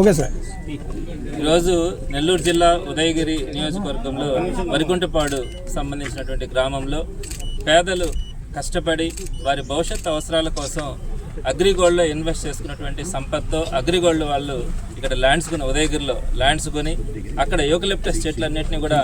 Okay sir. ఈరోజు నెల్లూరు జిల్లా ఉదయగిరి నియోజకవర్గంలో వరికుంటపాడు సంబంధించినటువంటి గ్రామంలో పేదలు కష్టపడి వారి భవిష్యత్ అవసరాల కోసం అగ్రిగోల్డ్లో ఇన్వెస్ట్ చేసుకున్నటువంటి సంపత్తో అగ్రిగోల్డ్ వాళ్ళు ఇక్కడ ల్యాండ్స్ కొని ఉదయగిరిలో ల్యాండ్స్ కొని అక్కడ యూకలిప్టస్ చెట్లన్నింటినీ కూడా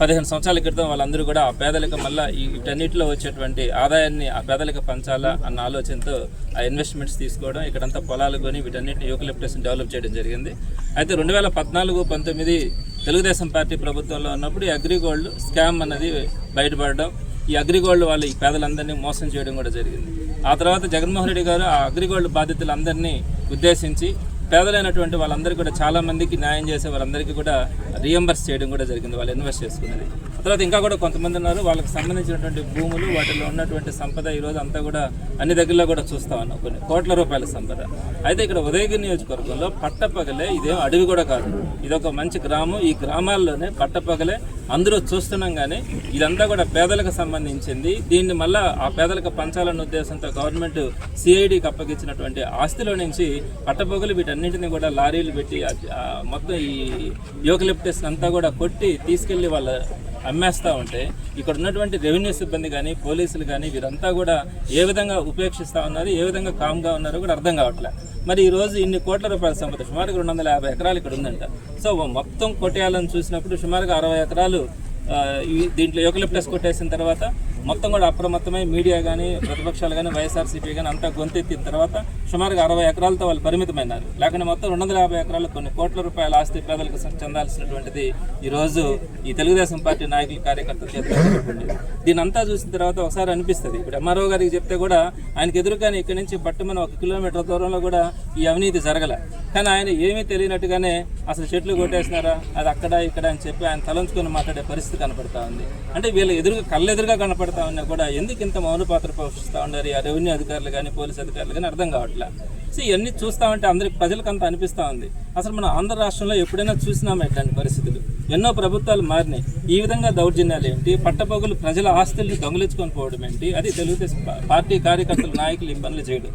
పదిహేను సంవత్సరాల క్రితం వాళ్ళందరూ కూడా ఆ పేదలకు మళ్ళీ ఈ వీటన్నిటిలో వచ్చేటువంటి ఆదాయాన్ని ఆ పేదలకు పంచాలా అన్న ఆలోచనతో ఆ ఇన్వెస్ట్మెంట్స్ తీసుకోవడం ఇక్కడంతా పొలాలు కొని వీటన్నిటిని యూకలిప్టస్ని డెవలప్ చేయడం జరిగింది. అయితే రెండు వేల పద్నాలుగు పంతొమ్మిది తెలుగుదేశం పార్టీ ప్రభుత్వంలో ఉన్నప్పుడు ఈ అగ్రిగోల్డ్ స్కామ్ అన్నది బయటపడడం ఈ అగ్రిగోల్డ్ వాళ్ళు ఈ పేదలందరినీ మోసం చేయడం కూడా జరిగింది. ఆ తర్వాత జగన్మోహన్ రెడ్డి గారు ఆ అగ్రిగోల్డ్ బాధితులందరినీ ఉద్దేశించి పేదలైనటువంటి వాళ్ళందరికీ కూడా చాలా మందికి న్యాయం చేసే వాళ్ళందరికీ కూడా రియంబర్స్ చేయడం కూడా జరిగింది. వాళ్ళు ఇన్వెస్ట్ చేసుకున్నది. తర్వాత ఇంకా కూడా కొంతమంది ఉన్నారు. వాళ్ళకి సంబంధించినటువంటి భూములు వాటిలో ఉన్నటువంటి సంపద ఈ రోజు అంతా కూడా అన్ని దగ్గరలో కూడా చూస్తా ఉన్నాం కొన్ని కోట్ల రూపాయల సంపద. అయితే ఇక్కడ ఉదయగిరి నియోజకవర్గంలో పట్టపగలే ఇదేం అడవి కూడా కాదు. ఇది ఒక మంచి గ్రామం. ఈ గ్రామాల్లోనే పట్టపగలే అందరూ చూస్తున్నాం కానీ ఇదంతా కూడా పేదలకు సంబంధించింది. దీన్ని మళ్ళా ఆ పేదలకు పంచాలన్న ఉద్దేశంతో గవర్నమెంట్ సిఐడికి అప్పగించినటువంటి ఆస్తిలో నుంచి పట్టపొగలు వీటన్నింటినీ కూడా లారీలు పెట్టి మొత్తం ఈ యోకలిప్టస్ అంతా కూడా కొట్టి తీసుకెళ్ళి వాళ్ళ అమ్మేస్తూ ఉంటే ఇక్కడ ఉన్నటువంటి రెవెన్యూ సిబ్బంది కానీ పోలీసులు కానీ వీరంతా కూడా ఏ విధంగా ఉపేక్షిస్తూ ఉన్నారు ఏ విధంగా కామ్గా ఉన్నారో కూడా అర్థం కావట్లే. మరి ఈ రోజు ఇన్ని కోట్ల రూపాయల సంపద సుమారుగా రెండు వందల యాభై ఎకరాలు ఇక్కడ ఉందంట. సో మొత్తం కొట్టేయాలని చూసినప్పుడు సుమారుగా అరవై ఎకరాలు దీంట్లో యోకలిప్టస్ కొట్టేసిన తర్వాత మొత్తం కూడా అప్రమత్తమై మీడియా కానీ ప్రతిపక్షాలు కానీ వైఎస్ఆర్సీపీ కానీ అంతా గొంతెత్తిన తర్వాత సుమారుగా అరవై ఎకరాలతో వాళ్ళు పరిమితమైనారు. లేకుంటే మొత్తం రెండు వందల యాభై ఎకరాలు కొన్ని కోట్ల రూపాయల ఆస్తి పేదలకు చెందాల్సినటువంటిది ఈరోజు ఈ తెలుగుదేశం పార్టీ నాయకులు కార్యకర్తల చేతిలో దీని అంతా చూసిన తర్వాత ఒకసారి అనిపిస్తుంది. ఇప్పుడు ఎంఆర్ఓ గారికి చెప్తే కూడా ఆయనకు ఎదురుగానే ఇక్కడి నుంచి పట్టుమని ఒక కిలోమీటర్ దూరంలో కూడా ఈ అవినీతి జరగల. కానీ ఆయన ఏమీ తెలియనట్టుగానే అసలు చెట్లు కొట్టేసినారా అది అక్కడ ఇక్కడ అని చెప్పి ఆయన తలంచుకొని మాట్లాడే పరిస్థితి కనపడతా ఉంది. అంటే వీళ్ళ ఎదురుగా కళ్ళెదురుగా కనపడతా ఉన్నా కూడా. ఎందుకు ఇంత మౌన పాత్ర పోషిస్తూ ఉన్నారు? ఆ రెవెన్యూ అధికారులు కానీ పోలీస్ అధికారులు కానీ అర్థం కావట్లే? సో ఇవన్నీ చూస్తా ఉంటే అందరికి ప్రజలకు అంత అనిపిస్తూ ఉంది. అసలు మన ఆంధ్ర రాష్ట్రంలో ఎప్పుడైనా చూసినామా ఇట్లాంటి పరిస్థితులు? ఎన్నో ప్రభుత్వాలు మారినాయి. ఈ విధంగా దౌర్జన్యాలు ఏంటి? పట్టపగులు ప్రజల ఆస్తుల్ని దొంగలించుకొని పోవడం ఏంటి? అది తెలుగుదేశం పార్టీ కార్యకర్తలు నాయకులు ఇబ్బందులు చేయడం.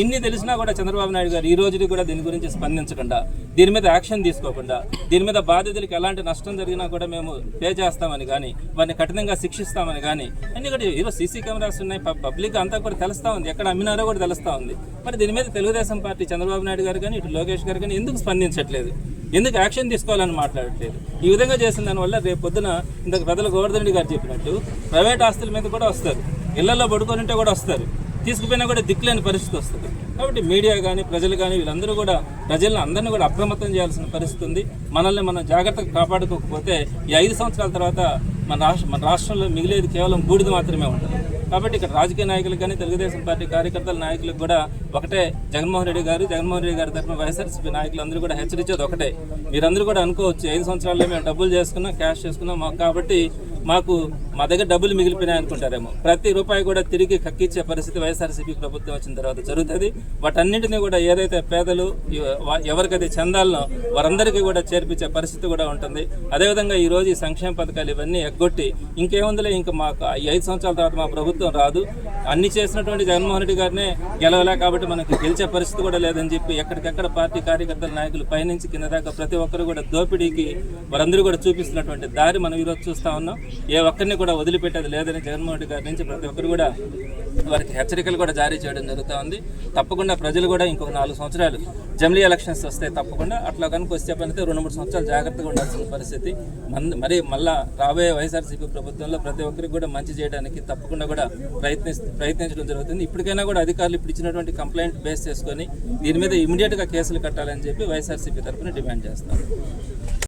ఇన్ని తెలిసినా కూడా చంద్రబాబు నాయుడు గారు ఈ రోజుకి కూడా దీని గురించి స్పందించకుండా దీని మీద యాక్షన్ తీసుకోకుండా దీని మీద బాధితులకు ఎలాంటి నష్టం జరిగినా కూడా మేము పే చేస్తామని కానీ వారిని కఠినంగా శిక్షిస్తామని కానీ ఎందుకంటే ఈరోజు సీసీ కెమెరాస్ ఉన్నాయి పబ్లిక్ అంతా కూడా తెలుస్తా ఉంది. ఎక్కడ అమ్మినారో కూడా తెలుస్తూ ఉంది. మరి దీని మీద తెలుగుదేశం పార్టీ చంద్రబాబు నాయుడు గారు కానీ ఇటు లోకేష్ గారు కానీ ఎందుకు స్పందించట్లేదు? ఎందుకు యాక్షన్ తీసుకోవాలని మాట్లాడట్లేదు. ఈ విధంగా చేసిన దానివల్ల రేపు పొద్దున ఇంత పెద్దల గోవర్ధన్ రెడ్డి గారు చెప్పినట్టు ప్రైవేట్ ఆస్తుల మీద కూడా వస్తారు. ఇళ్ళలో పడుకొని ఉంటే కూడా వస్తారు. తీసుకుపోయినా కూడా దిక్కులేని పరిస్థితి వస్తుంది. కాబట్టి మీడియా కానీ ప్రజలు కానీ వీళ్ళందరూ కూడా ప్రజలను అందరినీ కూడా అప్రమత్తం చేయాల్సిన పరిస్థితి ఉంది. మనల్ని మనం జాగ్రత్తగా కాపాడుకోకపోతే ఈ ఐదు సంవత్సరాల తర్వాత మన రాష్ట్ర మన రాష్ట్రంలో మిగిలేది కేవలం బూడిద మాత్రమే ఉంటుంది. కాబట్టి ఇక్కడ రాజకీయ నాయకులకు కానీ తెలుగుదేశం పార్టీ కార్యకర్తల నాయకులకు కూడా ఒకటే జగన్మోహన్ రెడ్డి గారు జగన్మోహన్ రెడ్డి గారి తరఫున వైఎస్ఆర్సీపీ నాయకులు అందరూ కూడా హెచ్చరించేది ఒకటే. మీరందరూ కూడా అనుకోవచ్చు ఐదు సంవత్సరాల్లో మేము డబ్బులు చేసుకున్నాం క్యాష్ చేసుకున్నాం మాకు కాబట్టి మాకు మా దగ్గర డబ్బులు మిగిలిపోయినాయి అనుకుంటారేమో. ప్రతి రూపాయి కూడా తిరిగి కక్కిచ్చే పరిస్థితి వైఎస్ఆర్సీపీ ప్రభుత్వం వచ్చిన తర్వాత జరుగుతుంది. వాటన్నింటినీ కూడా ఏదైతే పేదలు ఎవరికైతే చెందాలనో వారందరికీ కూడా చేర్పించే పరిస్థితి కూడా ఉంటుంది. అదేవిధంగా ఈ రోజు ఈ సంక్షేమ పథకాలు ఇవన్నీ ఎగ్గొట్టి ఇంకేముందిలే ఇంకా మాకు ఈ ఐదు సంవత్సరాల తర్వాత మా ప్రభుత్వం రాదు. అన్ని చేసినటువంటి జగన్మోహన్ రెడ్డి గారినే గెలవలే కాబట్టి మనకి గెలిచే పరిస్థితి కూడా లేదని చెప్పి ఎక్కడికెక్కడ పార్టీ కార్యకర్తల నాయకులు పైనుంచి కింద దాకా ప్రతి ఒక్కరు కూడా దోపిడీకి వారందరూ కూడా చూపిస్తున్నటువంటి దారి మనం ఈరోజు చూస్తా ఉన్నాం. ఏ ఒక్కరిని కూడా వదిలిపెట్టేది లేదని జగన్మోహన్ రెడ్డి గారి నుంచి ప్రతి ఒక్కరు కూడా వారికి హెచ్చరికలు కూడా జారీ చేయడం జరుగుతూ ఉంది. తప్పకుండా ప్రజలు కూడా ఇంకొక నాలుగు సంవత్సరాలు జమిలీ ఎలక్షన్స్ వస్తే తప్పకుండా అట్లా కనుక వస్తే పనితే రెండు మూడు సంవత్సరాలు జాగ్రత్తగా ఉండాల్సిన పరిస్థితి. మరి మళ్ళా రాబోయే వైఎస్ఆర్సీపీ ప్రభుత్వంలో ప్రతి ఒక్కరికి కూడా మంచి చేయడానికి తప్పకుండా కూడా ప్రయత్ని ప్రయత్నించడం జరుగుతుంది. ఇప్పటికైనా కూడా అధికారులు ఇప్పుడు ఇచ్చినటువంటి కంప్లైంట్ బేస్ చేసుకొని దీని మీద ఇమీడియట్గా కేసులు కట్టాలని చెప్పి వైఎస్ఆర్సీపీ తరఫున డిమాండ్ చేస్తాం